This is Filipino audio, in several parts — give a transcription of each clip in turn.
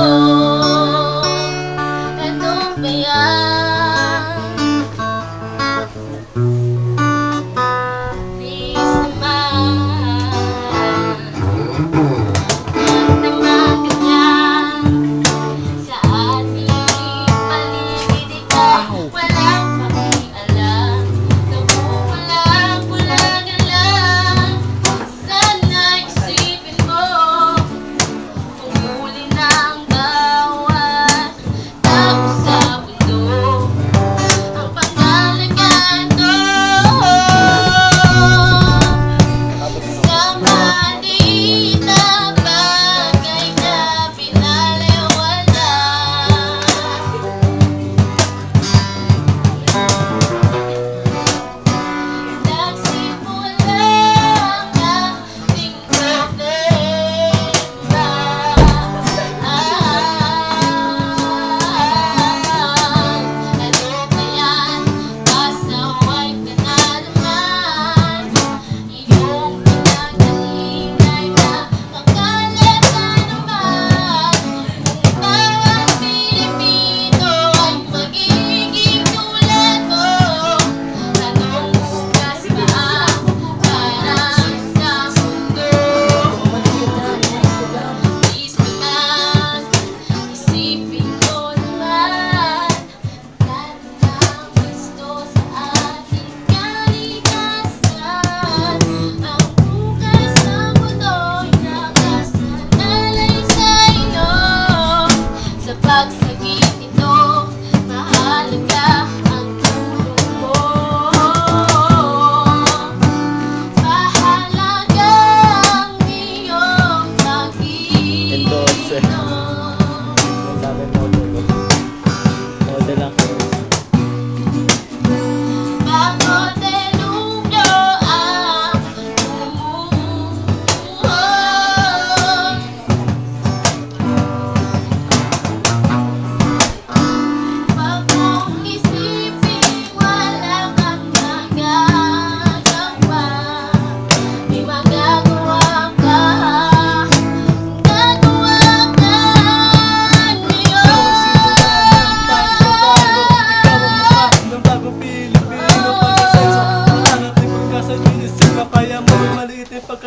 Ano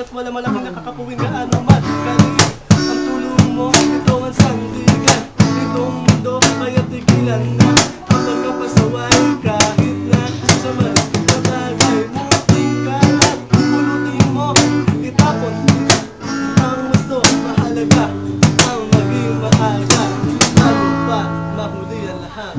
Hanggat wala malaking nakakapuwing gaano man. Kaligid ang tulong mo Ito ang sandigan. Itong mundo kaya tigilan na. Magkakapasaway kahit na Sa malit na bagay mo Ikalat, pulutin mo Itapon. Ang gusto mahalaga. Ang maging maaga Ano pa mahuli ang lahat.